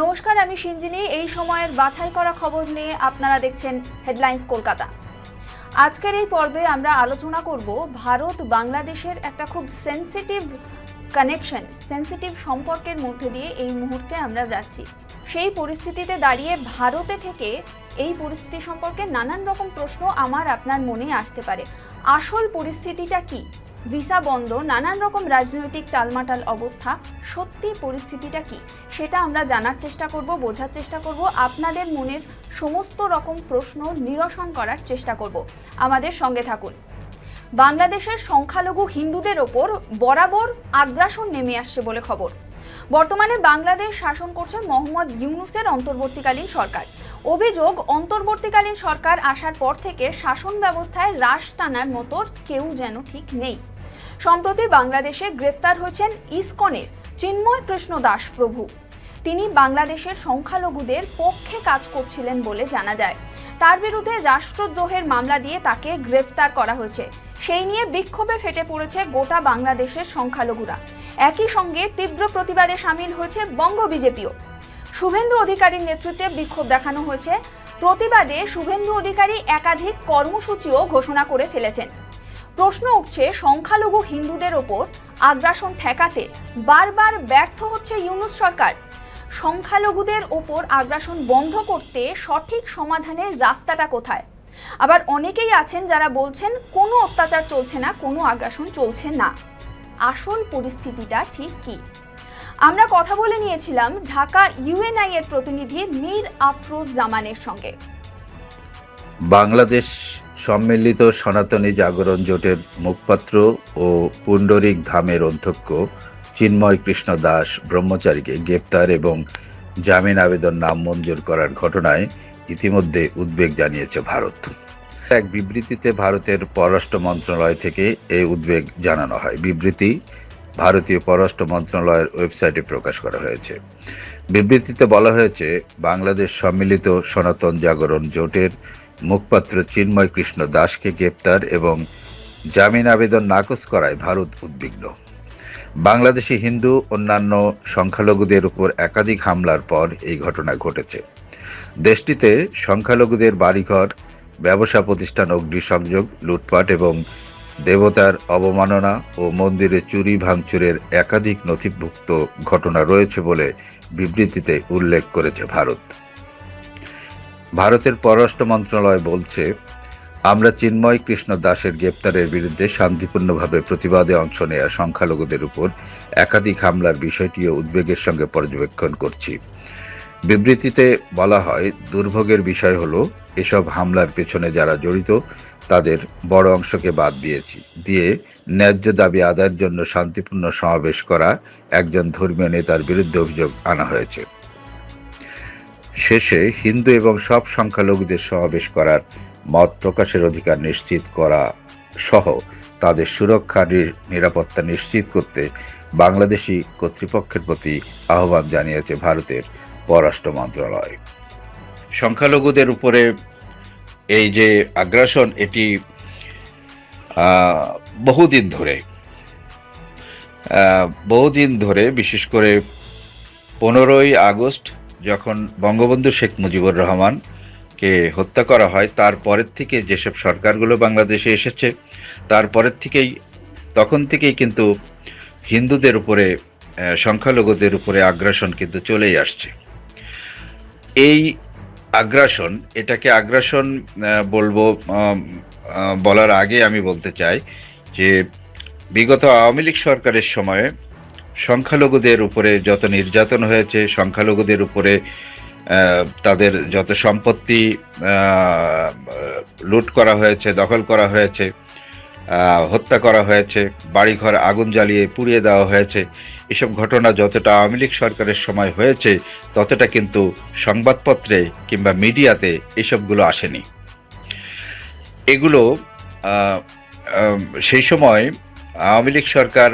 নমস্কার, আমি সিঞ্জিনী। এই সময়ের বাছাই করা খবর নিয়ে আপনারা দেখছেন হেডলাইন্স কলকাতা। আজকের এই পর্বে আমরা আলোচনা করব ভারত বাংলাদেশের একটা খুব সেনসিটিভ কানেকশন সেনসিটিভ সম্পর্কের মধ্যে দিয়ে এই মুহূর্তে আমরা যাচ্ছি। সেই পরিস্থিতিতে দাঁড়িয়ে ভারতে থেকে এই পরিস্থিতি সম্পর্কে নানান রকম প্রশ্ন আমার আপনার মনে আসতে পারে। আসল পরিস্থিতিটা কি? ভিসা বন্ধ, নানান রকম রাজনৈতিক টালমাটাল অবস্থা, সত্যি পরিস্থিতিটা কি? সেটা আমরা জানার চেষ্টা করব, বোঝার চেষ্টা করব, আপনাদের মনের সমস্ত রকম প্রশ্ন নিরসন করার চেষ্টা করব। আমাদের সঙ্গে থাকুন। বাংলাদেশের সংখ্যালঘু হিন্দুদের ওপর বরাবর আগ্রাসন নেমে আসছে বলে খবর। বর্তমানে বাংলাদেশ শাসন করছে মোহাম্মদ ইউনুসের অন্তর্বর্তীকালীন সরকার। অভিযোগ, অন্তর্বর্তীকালীন সরকার আসার পর থেকে শাসন ব্যবস্থায় রাশ টানার মতো কেউ যেন ঠিক নেই। সম্প্রতি বাংলাদেশে গ্রেফতার হয়েছেন ইসকনের চিন্ময় কৃষ্ণ দাস প্রভু। তিনি বাংলাদেশের সংখ্যালঘুদের পক্ষে কাজ করছিলেন বলে জানা যায়। তার বিরুদ্ধে রাষ্ট্রদ্রোহের মামলা দিয়ে তাকে গ্রেফতার করা হয়েছে। সেই নিয়ে বিক্ষোভে ফেটে পড়েছে গোটা বাংলাদেশের সংখ্যালঘুরা। একই সঙ্গে তীব্র প্রতিবাদে সামিল হয়েছে বঙ্গ বিজেপিও। শুভেন্দু অধিকারীর নেতৃত্বে বিক্ষোভ দেখানো হয়েছে। প্রতিবাদে শুভেন্দু অধিকারী একাধিক কর্মসূচিও ঘোষণা করে ফেলেছেন। প্রশ্ন উঠছে, সংখ্যালঘু হিন্দুদের ওপর আগ্রাসন ঠেকাতে বারবার ব্যর্থ হচ্ছে ইউনুস সরকার। সংখ্যালঘুদের ওপর আগ্রাসন বন্ধ করতে সঠিক সমাধানের রাস্তাটা কোথায়? আবার অনেকেই আছেন যারা বলছেন, কোনো অত্যাচার চলছে না, কোনো আগ্রাসন চলছে না। আসল পরিস্থিতিটা ঠিক কি? আমরা কথা বলে নিয়েছিলাম ঢাকা ইউএনআই এর প্রতিনিধি মীর আফরোজ জামানের সঙ্গে। বাংলাদেশ সম্মিলিত সনাতনী জাগরণ জোটের মুখপাত্র ও পুণ্ডরিক ধামের অধ্যক্ষ চিন্ময় কৃষ্ণ দাস ব্রহ্মচারীকে গ্রেপ্তার এবং জামিন আবেদন নাম মঞ্জুর করার ঘটনায় ইতিমধ্যে উদ্বেগ জানিয়েছে ভারত। এক বিবৃতিতে ভারতের পররাষ্ট্র মন্ত্রণালয় থেকে এই উদ্বেগ জানানো হয়। বিবৃতি ভারতীয় পররাষ্ট্র মন্ত্রণালয়ের ওয়েবসাইটে প্রকাশ করা হয়েছে। বিবৃতিতে বলা হয়েছে, বাংলাদেশ সম্মিলিত সনাতন জাগরণ জোটের মুখপাত্র চিন্ময় কৃষ্ণ দাসকে গ্রেপ্তার এবং জামিন আবেদন নাকচ করায় ভারত উদ্বিগ্ন। বাংলাদেশি হিন্দু অন্যান্য সংখ্যালঘুদের উপর একাধিক হামলার পর এই ঘটনা ঘটেছে। দেশটিতে সংখ্যালঘুদের বাড়িঘর, ব্যবসা প্রতিষ্ঠান, অগ্নিসংযোগ, লুটপাট এবং দেবতার অবমাননা ও মন্দিরে চুরি ভাঙচুরের একাধিক নথিভুক্ত ঘটনা রয়েছে বলে বিবৃতিতে উল্লেখ করেছে ভারত। ভারতের পররাষ্ট্র মন্ত্রণালয় বলছে, আমরা চিন্ময় কৃষ্ণ দাসের গ্রেপ্তারের বিরুদ্ধে শান্তিপূর্ণভাবে প্রতিবাদে অংশ নেওয়া সংখ্যালঘুদের উপর একাধিক হামলার বিষয়টিও উদ্বেগের সঙ্গে পর্যবেক্ষণ করছি। বিবৃতিতে বলা হয়, দুর্ভোগের বিষয় হলো, এসব হামলার পেছনে যারা জড়িত, তাদের বড় অংশকে বাদ দিয়েছি। দিয়ে ন্যায্য দাবি আদায়ের জন্য শান্তিপূর্ণ সমাবেশ করা একজন ধর্মীয় নেতার বিরুদ্ধে অভিযোগ আনা হয়েছে। শেষে হিন্দু এবং সব সংখ্যালঘুদের সমাবেশ করার মত প্রকাশের অধিকার নিশ্চিত করা সহ তাদের সুরক্ষা নিরাপত্তা নিশ্চিত করতে বাংলাদেশি কর্তৃপক্ষের প্রতি আহ্বান জানিয়েছে ভারতের পররাষ্ট্র মন্ত্রণালয়। সংখ্যালঘুদের উপরে এই যে আগ্রাসন, এটি বহুদিন ধরে বহুদিন ধরে, বিশেষ করে পনেরোই আগস্ট যখন বঙ্গবন্ধু শেখ মুজিবুর রহমান কে হত্যা করা হয় তারপরের থেকে যেসব সরকারগুলো বাংলাদেশে এসেছে তারপরের থেকেই, তখন থেকেই কিন্তু হিন্দুদের উপরে সংখ্যালঘুদের উপরে আগ্রাসন কিন্তু চলেই আসছে। এই আগ্রাসন, এটাকে আগ্রাসন বলব বলার আগে আমি বলতে চাই যে, বিগত আওয়ামী লীগ সরকারের সময়ে সংখ্যালঘুদের উপরে যত নির্যাতন হয়েছে, সংখ্যালঘুদের উপরে তাদের যত সম্পত্তি লুট করা হয়েছে, দখল করা হয়েছে হত্যা করা হয়েছে, বাড়িঘর আগুন জ্বালিয়ে পুড়িয়ে দেওয়া হয়েছে, এসব ঘটনা যতটা আওয়ামী লীগ সরকারের সময় হয়েছে, ততটা কিন্তু সংবাদপত্রে কিংবা মিডিয়াতে এসবগুলো আসেনি। এগুলো সেই সময় আওয়ামী লীগ সরকার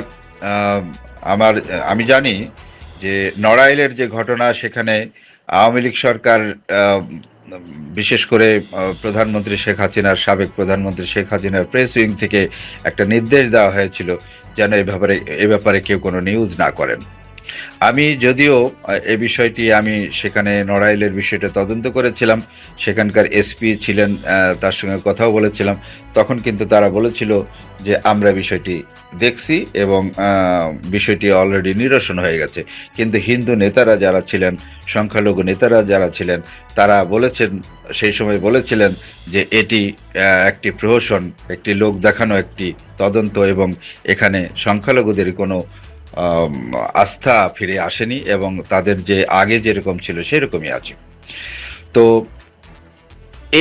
আমার, আমি জানি যে নড়াইলের যে ঘটনা সেখানে আওয়ামী লীগ সরকার বিশেষ করে প্রধানমন্ত্রী শেখ হাসিনার, সাবেক প্রধানমন্ত্রী শেখ হাসিনার প্রেস উইং থেকে একটা নির্দেশ দেওয়া হয়েছিল যেন এ ব্যাপারে এ ব্যাপারে কেউ কোনো নিউজ না করেন। আমি যদিও এ বিষয়টি আমি সেখানে নড়াইলের বিষয়টা তদন্ত করেছিলাম, সেখানকার এসপি ছিলেন তার সঙ্গে কথাও বলেছিলাম, তখন কিন্তু তারা বলেছিল যে আমরা বিষয়টি দেখছি এবং বিষয়টি অলরেডি নিরসন হয়ে গেছে। কিন্তু হিন্দু নেতারা যারা ছিলেন, সংখ্যালঘু নেতারা যারা ছিলেন, তারা বলেছেন, সেই সময় বলেছিলেন যে এটি একটি প্রহসন, একটি লোক দেখানো, একটি তদন্ত এবং এখানে সংখ্যালঘুদের কোনো আস্থা ফিরে আসেনি এবং তাদের যে আগে যেরকম ছিল সেরকমই আছে। তো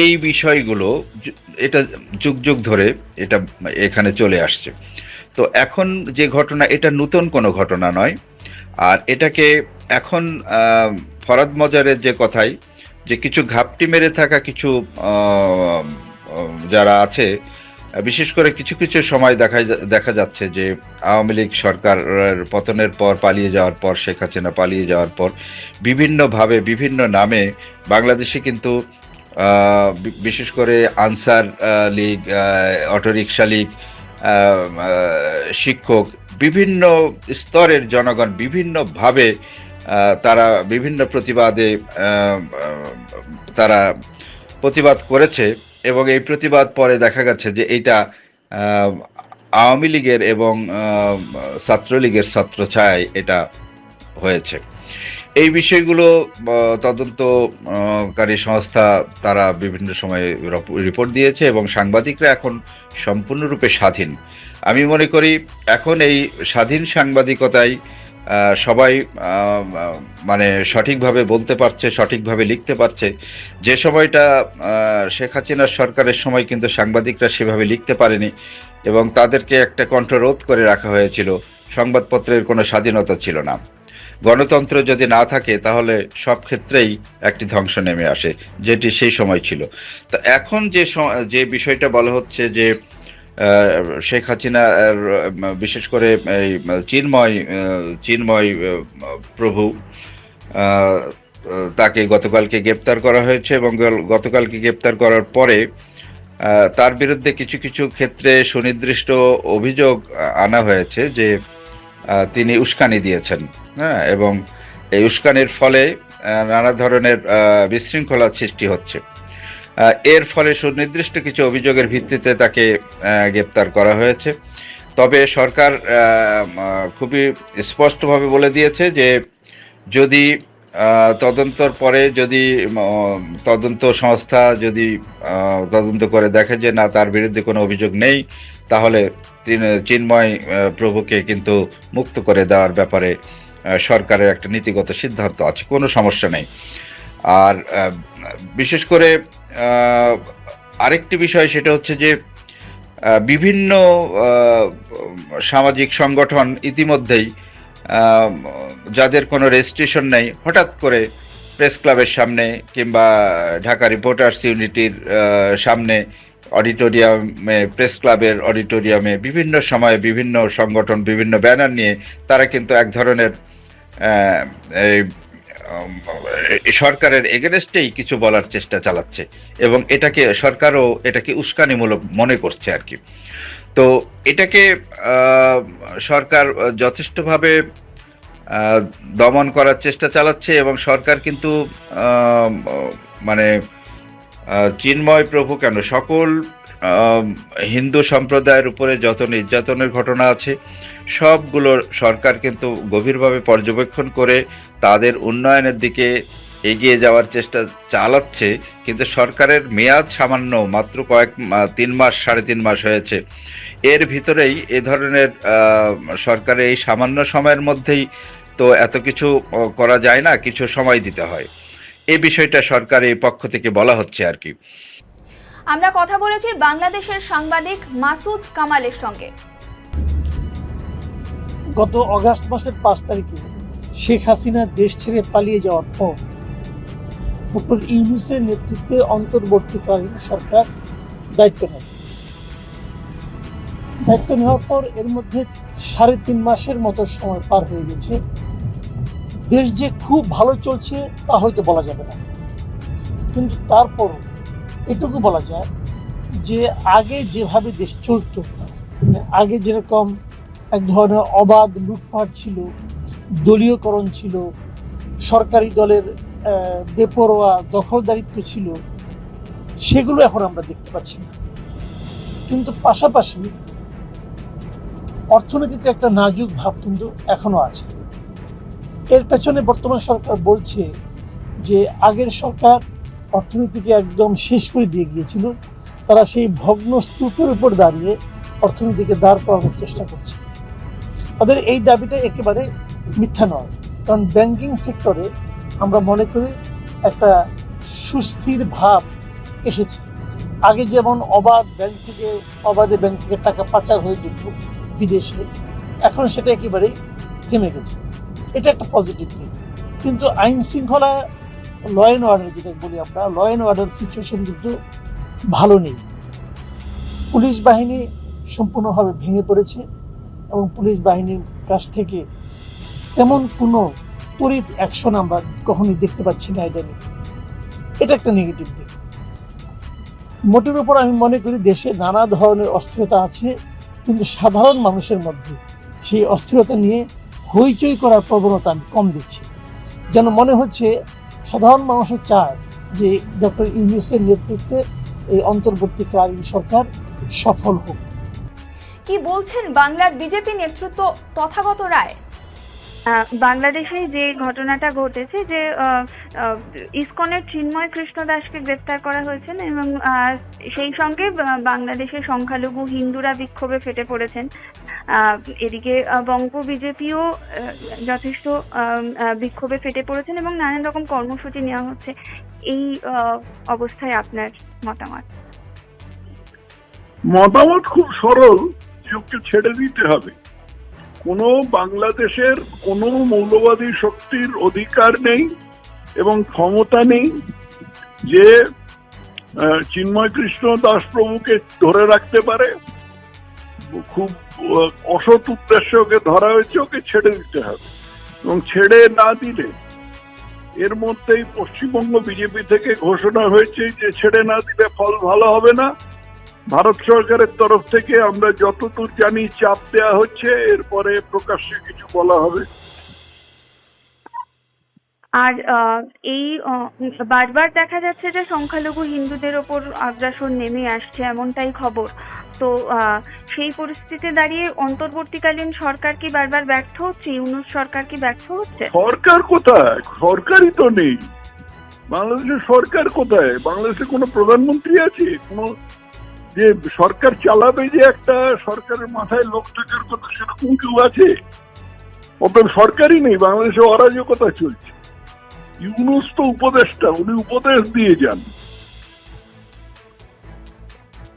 এই বিষয়গুলো এটা যুগ যুগ ধরে এটা এখানে চলে আসছে। তো এখন যে ঘটনা, এটা নতুন কোনো ঘটনা নয়। আর এটাকে এখন ফরাদ মজারের যে কথাই, যে কিছু ঘাপটি মেরে থাকা কিছু যারা আছে বিশেষ করে কিছু কিছু সময় দেখা দেখা যাচ্ছে যে আওয়ামী লীগ সরকারের পতনের পর পালিয়ে যাওয়ার পর, শেখ হাসিনা পালিয়ে যাওয়ার পর বিভিন্নভাবে, বিভিন্ন নামে বাংলাদেশে কিন্তু বিশেষ করে আনসার লীগ অটোরিকশা লীগ শিক্ষক, বিভিন্ন স্তরের জনগণ বিভিন্নভাবে তারা বিভিন্ন প্রতিবাদে তারা প্রতিবাদ করেছে। এবং এই প্রতিবাদ পরে দেখা গেছে যে আহ, আওয়ামী লীগের এবং ছাত্রলীগের ছত্রছায়ায় এটা হয়েছে। এই বিষয়গুলো তদন্তকারী সংস্থা তারা বিভিন্ন সময়ে রিপোর্ট দিয়েছে এবং সাংবাদিকরা এখন সম্পূর্ণরূপে স্বাধীন। আমি মনে করি এখন এই স্বাধীন সাংবাদিকতায় সবাই মানে সঠিকভাবে বলতে পারছে, সঠিকভাবে লিখতে পারছে। যে সময়টা শেখ হাসিনার সরকারের সময় কিন্তু সাংবাদিকরা সেভাবে লিখতে পারেনি এবং তাদেরকে একটা কণ্ঠরোধ করে রাখা হয়েছিল। সংবাদপত্রের কোনো স্বাধীনতা ছিল না। গণতন্ত্র যদি না থাকে, তাহলে সব ক্ষেত্রেই একটি ধ্বংস নেমে আসে, যেটি সেই সময় ছিল। তো এখন যে যে বিষয়টা বলা হচ্ছে যে শেখ হাসিনা বিশেষ করে এই চিন্ময় চিন্ময় প্রভু তাকে গতকালকে গ্রেপ্তার করা হয়েছে এবং গতকালকে গ্রেপ্তার করার পরে তার বিরুদ্ধে কিছু কিছু ক্ষেত্রে সুনির্দিষ্ট অভিযোগ আনা হয়েছে যে তিনি উস্কানি দিয়েছেন। হ্যাঁ এবং এই উস্কানির ফলে নানা ধরনের বিশৃঙ্খলার সৃষ্টি হচ্ছে। এর ফলে সুনির্দিষ্ট কিছু অভিযোগের ভিত্তিতে তাকে গ্রেপ্তার করা হয়েছে। তবে সরকার খুবই স্পষ্টভাবে বলে দিয়েছে যে যদি তদন্তর পরে যদি তদন্ত সংস্থা যদি তদন্ত করে দেখে যে না, তার বিরুদ্ধে কোনো অভিযোগ নেই, তাহলে চিন্ময় প্রভুকে কিন্তু মুক্ত করে দেওয়ার ব্যাপারে সরকারের একটা নীতিগত সিদ্ধান্ত আছে। কোনো সমস্যা নেই। আর বিশেষ করে আরেকটি বিষয় সেটা হচ্ছে যে বিভিন্ন সামাজিক সংগঠন ইতিমধ্যেই যাদের কোনো রেজিস্ট্রেশন নেই, হঠাৎ করে প্রেস ক্লাবের সামনে কিংবা ঢাকা রিপোর্টার্স ইউনিটির সামনে অডিটোরিয়ামে, প্রেস ক্লাবের অডিটোরিয়ামে বিভিন্ন সময়ে বিভিন্ন সংগঠন, বিভিন্ন ব্যানার নিয়ে তারা কিন্তু এক ধরনের সরকারের এগেনস্টেই কিছু বলার চেষ্টা চালাচ্ছে এবং এটাকে সরকারও এটাকে উস্কানিমূলক মনে করছে আর কি। তো এটাকে সরকার যথেষ্টভাবে দমন করার চেষ্টা চালাচ্ছে এবং সরকার কিন্তু মানে চিন্ময় প্রভু কেন সকল হিন্দু সম্প্রদায়ের উপরে যত নির্যাতনের ঘটনা আছে, সবগুলো সরকার কিন্তু গভীরভাবে পর্যবেক্ষণ করে তাদের উন্নয়নের দিকে এগিয়ে যাওয়ার চেষ্টা চালাচ্ছে, কিন্তু সরকারের মেয়াদ সামান্য মাত্র কয়েক তিন মাস, সাড়ে তিন মাস হয়েছে। এর ভিতরেই এ ধরনের সরকারের এই সামান্য সময়ের মধ্যেই তো এত কিছু করা যায় না, কিছু সময় দিতে হয়। এ বিষয়টা সরকারের পক্ষ থেকে বলা হচ্ছে আর কি। আমরা কথা বলেছি বাংলাদেশের সাংবাদিক মাসুদ কামালের সঙ্গে। গত অগাস্ট মাসের পাঁচ তারিখে শেখ হাসিনা দেশ ছেড়ে পালিয়ে যাওয়ার পর ডক্টর ইউনুসের নেতৃত্বে অন্তর্বর্তীকালীন সরকার দায়িত্ব নেয়। দায়িত্ব নেওয়ার পর এর মধ্যে সাড়ে তিন মাসের মতো সময় পার হয়ে গেছে। দেশ যে খুব ভালো চলছে তা হয়তো বলা যাবে না। কিন্তু তারপর এটুকু বলা যায় যে আগে যেভাবে দেশ চলতো মানে আগে যেরকম এক ধরনের অবাধ লুটপাট ছিল, দলীয়করণ ছিল, সরকারি দলের বেপরোয়া দখলদারিত্ব ছিল, সেগুলো এখন আমরা দেখতে পাচ্ছি না। কিন্তু পাশাপাশি অর্থনীতিতে একটা নাজুক ভাব কিন্তু এখনও আছে। এর পেছনে বর্তমান সরকার বলছে যে আগের সরকার অর্থনীতিকে একদম শেষ করে দিয়ে গিয়েছিল। তারা সেই ভগ্ন স্তূপের উপর দাঁড়িয়ে অর্থনীতিকে দাঁড় করানোর চেষ্টা করছে। তাদের এই দাবিটা একেবারে মিথ্যা নয়। কারণ ব্যাংকিং সেক্টরে আমরা মনে করি একটা সুস্থির ভাব এসেছে। আগে যেমন অবাধ ব্যাংক থেকে, অবাধে ব্যাংক থেকে টাকা পাচার হয়ে যেত বিদেশে, এখন সেটা একেবারেই থেমে গেছে। এটা একটা পজিটিভ দিক। কিন্তু আইন শৃঙ্খলা ল অ্যান্ড অর্ডার যেটা বলি আমরা ল অ্যান্ড অর্ডার সিচুয়েশন কিন্তু ভালো নেই। পুলিশ বাহিনী সম্পূর্ণভাবে ভেঙে পড়েছে এবং পুলিশ বাহিনীর কাছ থেকে তেমন কোনো তড়িৎ অ্যাকশন আমরা কখনোই দেখতে পাচ্ছি না ইদানিং। এটা একটা নেগেটিভ দিক। মোটের উপর আমি মনে করি দেশে নানা ধরনের অস্থিরতা আছে, কিন্তু সাধারণ মানুষের মধ্যে সেই অস্থিরতা নিয়ে হইচই করার প্রবণতা আমি কম দেখছি। যেন মনে হচ্ছে সাধারণ মানুষও চায় যে ডক্টর ইউনুসের নেতৃত্বে এই অন্তর্বর্তীকালীন সরকার সফল হোক। কি বলছেন বাংলার বিজেপি নেতৃত্ব তথাগত রায়? বাংলাদেশে যে ঘটনাটা ঘটেছে যে ইসকনের চিন্ময় কৃষ্ণ দাসকে গ্রেফতার করা হয়েছে এবং সেই সঙ্গে বাংলাদেশের সংখ্যালঘু হিন্দুরা বিক্ষোভে ফেটে পড়েছেন। এদিকে বঙ্গ বিজেপিও যথেষ্ট বিক্ষোভে ফেটে পড়েছেন এবং নানান রকম কর্মসূচি নেওয়া হচ্ছে। এই অবস্থায় আপনার মতামত? মতামত খুব সরল। যে ছেড়ে দিতে হবে। কোনো বাংলাদেশের কোনো মৌলবাদী শক্তির অধিকার নেই এবং ক্ষমতা নেই যে চিন্ময় কৃষ্ণ দাস প্রভুকে ধরে রাখতে পারে। খুব অসৎ উদ্দেশ্যে ওকে ধরা হয়েছে, ওকে ছেড়ে দিতে হবে এবং ছেড়ে না দিলে এর মধ্যেই পশ্চিমবঙ্গ বিজেপি থেকে ঘোষণা হয়েছে যে ছেড়ে না দিলে ফল ভালো হবে না। ভারত সরকারের তরফ থেকে আমরা যতদূর জানি চাপ দেওয়া হচ্ছে এরপরে প্রকাশ্যে কিছু বলা হবে। আর এই বারবার দেখা যাচ্ছে যে সংখ্যালঘু হিন্দুদের ওপর আগ্রাসন নেমে আসছে এমনটাই খবর। তো সেই পরিস্থিতিতে দাঁড়িয়ে অন্তর্বর্তীকালীন সরকার কি বারবার ব্যর্থ হচ্ছে? ইউনুস সরকার কি ব্যর্থ হচ্ছে? সরকার কোথায়? সরকারই তো নেই। বাংলাদেশের সরকার কোথায়? বাংলাদেশে কোনো প্রধানমন্ত্রী আছে? কোনো যে সরকার চালাবে যে একটা সরকারের মাথায় লোক থাকার কথা সেরকম কেউ আছে। অতএব সরকারই নেই বাংলাদেশে অরাজকতা চলছে। ইউনুস তো উপদেষ্টা উনি উপদেশ দিয়ে যান।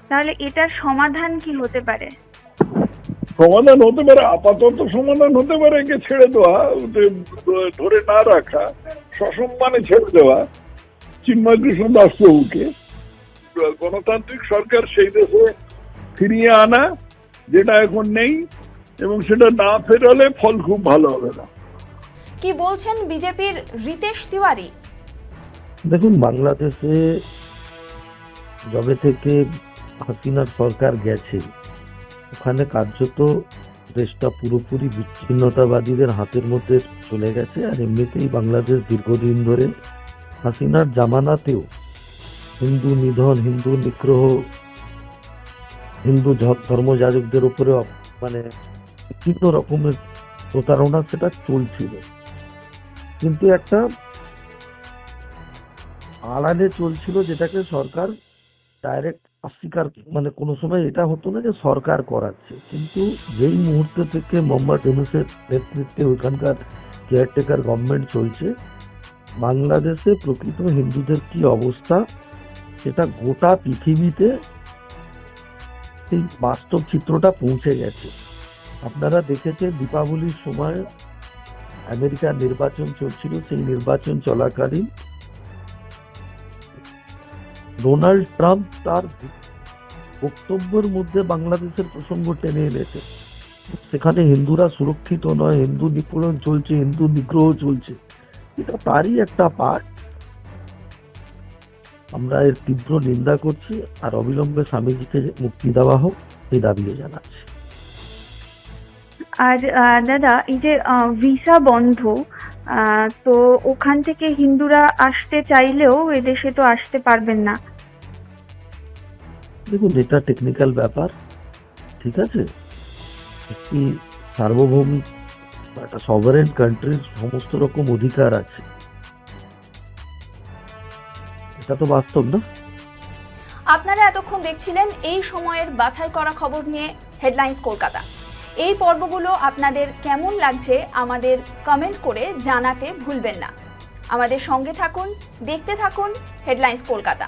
তাহলে এটার সমাধান কি হতে পারে? সমাধান হতে পারে আপাতত সমাধান হতে পারে একে ছেড়ে দেওয়া ধরে না রাখা সসম্মানে ছেড়ে দেওয়া চিন্ময় কৃষ্ণ দাস প্রভুকে গণতান্ত্রিক সরকার সেই দেশে ফিরিয়ে আনা যেটা এখন নেই এবং সেটা না ফেরালে ফল খুব ভালো হবে না। কি বলছেন বিজেপির রিতেশ তিওয়ারি? দেখুন বাংলাদেশে যবে থেকে হাসিনার সরকার গেছে ওখানে কার্যত দেশটা পুরোপুরি বিচ্ছিন্নতাবাদীদের হাতের মধ্যে চলে গেছে আর এমনিতেই বাংলাদেশ দীর্ঘদিন ধরে হাসিনার জামানাতেও হিন্দু নিধন, হিন্দু নিগ্রহ, হিন্দু ধর্মযাজকদের উপরে মানে বিভিন্ন রকমের প্রতারণা সেটা চলছিল। কিন্তু একটা আড়ালে চলছিল যেটাকে সরকার ডাইরেক্ট অস্বীকার মানে কোনো সময় এটা হতো না যে সরকার করাচ্ছে। কিন্তু যেই মুহূর্তে থেকে মোহাম্মদ ইউনুসের নেতৃত্বে ওইখানকার কেয়ারটেকার গভর্নমেন্ট চলছে, বাংলাদেশে প্রকৃত হিন্দুদের কি অবস্থা? সেটা গোটা পৃথিবীতে সেই বাস্তব চিত্রটা পৌঁছে গেছে। আপনারা দেখেছেন দীপাবলির সময় আমেরিকার নির্বাচন চলছিল, সেই নির্বাচন চলাকালীন ডোনাল্ড ট্রাম্প তার বক্তব্যের মধ্যে বাংলাদেশের প্রসঙ্গ টেনে এনেছে। সেখানে হিন্দুরা সুরক্ষিত নয়, হিন্দু নিপীড়ন চলছে, হিন্দু নিগ্রহ চলছে। এটা তারই একটা পার্ট আমরা এর তীব্র নিন্দা করছি আর অবিলম্বে স্বামীজিকে মুক্তি দেওয়া হোক এই দাবিও জানাচ্ছি। আর দাদা এই যে ভিসা বন্ধ তো ওখান থেকে হিন্দুরা আসতে চাইলেও এদেশে তো আসতে পারবেন না। দেখুন এটা টেকনিক্যাল ব্যাপার ঠিক আছে? একটি সার্বভৌমিক একটা সভারেন কান্ট্রির সমস্ত রকম অধিকার আছে। এটা তো বাস্তব না। আপনারা এতক্ষণ দেখছিলেন এই সময়ের বাছাই করা খবর নিয়ে হেডলাইন্স কলকাতা। এই পর্বগুলো আপনাদের কেমন লাগছে আমাদের কমেন্ট করে জানাতে ভুলবেন না। আমাদের সঙ্গে থাকুন, দেখতে থাকুন হেডলাইন্স কলকাতা।